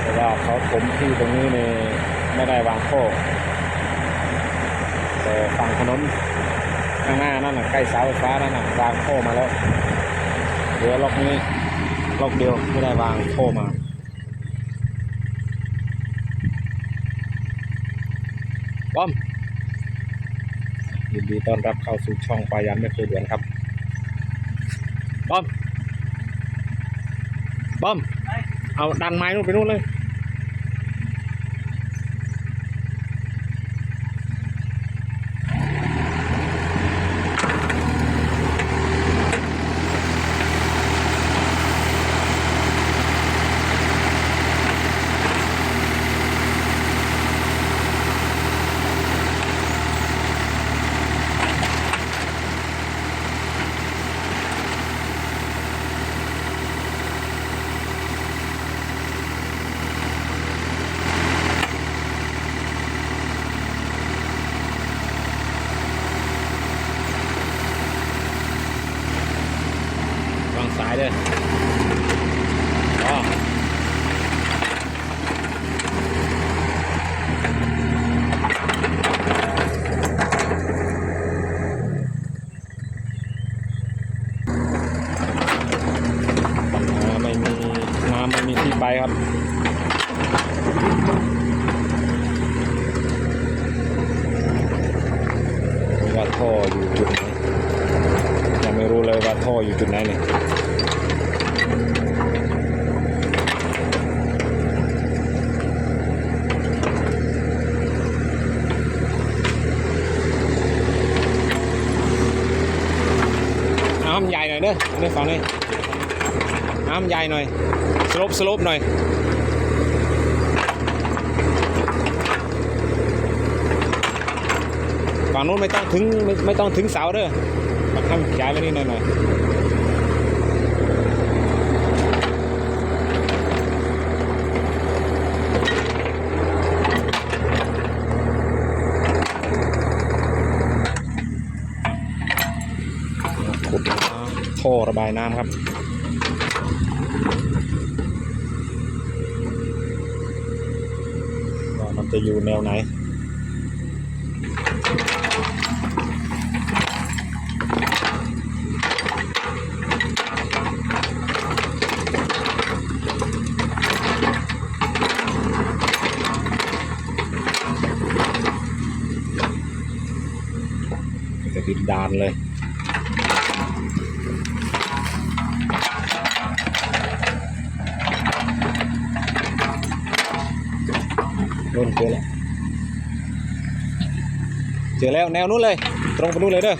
แต่ว่าเขาถมที่ตรงนี้นี่ไม่ได้วางโคกแต่ฝั่งถนนข้างหน้านั่นน่ะใกล้เสาไฟฟ้านั่นน่ะวางโคมาแล้วเหลือล็อกนี้ล็อกเดียวไม่ได้วางโคมาบอมยินดีต้อนรับเข้าสู่ช่องปายันไม่เคยเด่วนครับบอมบอม เอาดันไม้นู่นไปนู่นเลย วางสายเลยอ๋ออ่าไม่มีน้ำไม่มีที่ไปครับ ว่าท่ออยู่จุดไหน ยังไม่รู้เลยว่าท่ออยู่จุดไหนเนี่ยน้ำใหญ่หน่อย เด้อนนี้ฝั่งนี้น้ำใหญ่หน่อยสลบสลบหน่อยฝั่งนู้นไม่ต้องถึงไม่ไม่ต้องถึงเสาเด้อทำย้ายไปนี่หน่อยหน่อยขุด ท่อระบายน้ำครับ ว่ามันจะอยู่แนวไหนจะดินดานเลย นู่นเจอแล้วเจอแล้วแนวนู้นเลย ตรงไปนู้นเลยเด้อ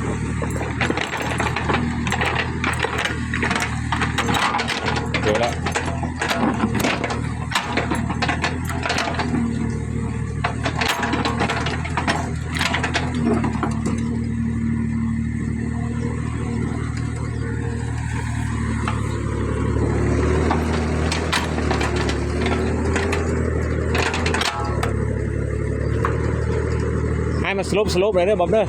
เจอแล้ว ให้มันสลบสลบเลยเด้อบอมเด้อ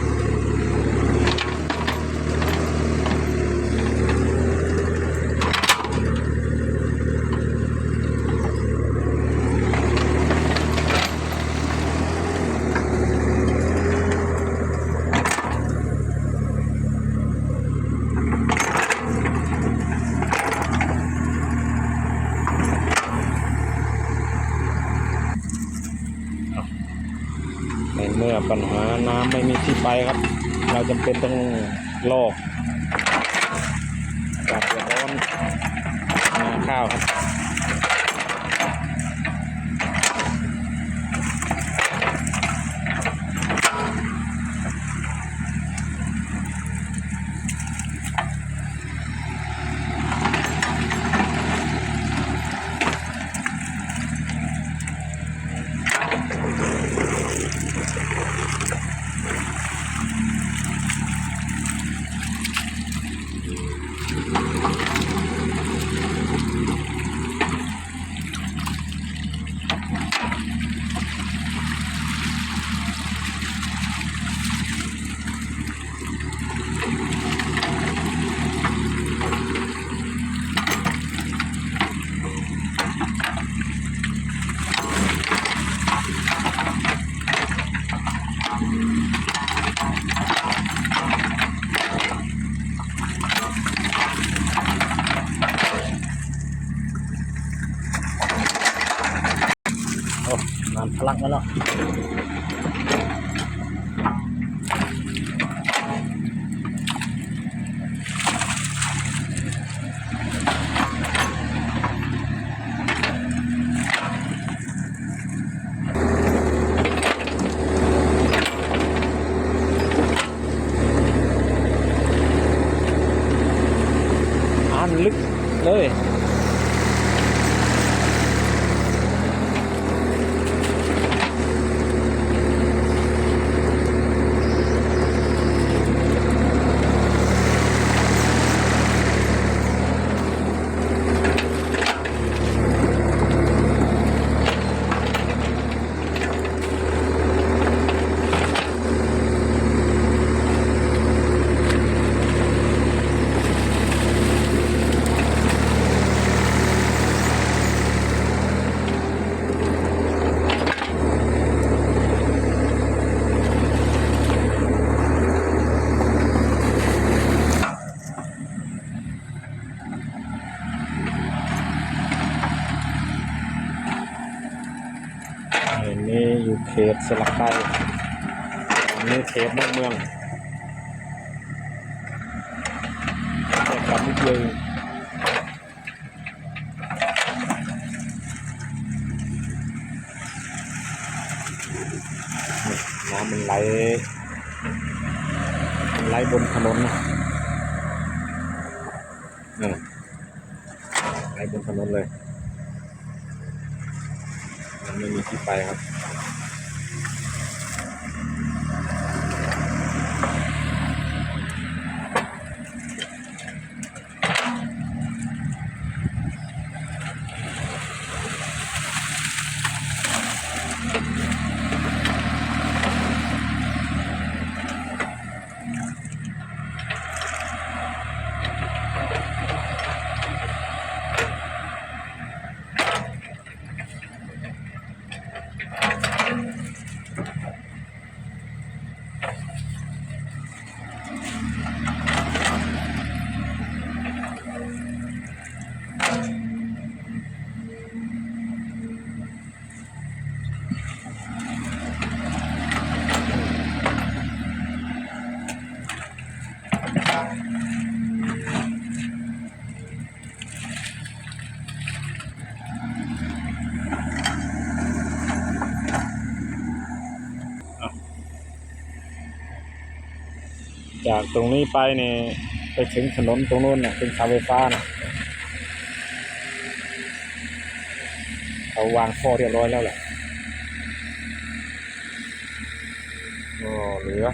ในเมื่อปัญหา น้ำไม่มีที่ไปครับ เราจำเป็นต้องลอกจากเดือดร้อนนาข้าวครับ ลักมาแล้วอ่านลึกเลย อั นี้อยู่เขตสลักใต้อันนี้เขตนอกเมืองแต่กลับนิดเดียวเองน้ำมันไหลมันไหลบนถนนนะนั่นน่ะไหลบนถนนเลย มันไม่มีที่ไปครับ จากตรงนี้ไปเนี่ยไปถึงถนนตรงนู้นน่ะเป็นเสาไฟฟ้านะเขาวางข้อเรียบร้อยแล้วแหละก็เหลือ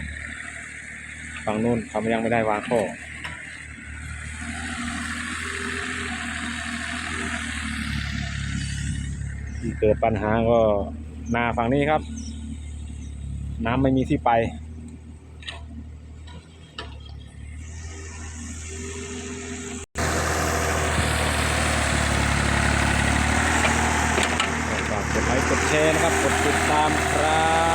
ฝั่งนู้นเขายังไม่ได้วางข้อเกิดปัญหาก็นาฝั่งนี้ครับ น้ำไม่มีที่ไป ฝากกดไลค์กดแชร์นะครับ กดติดตามครับ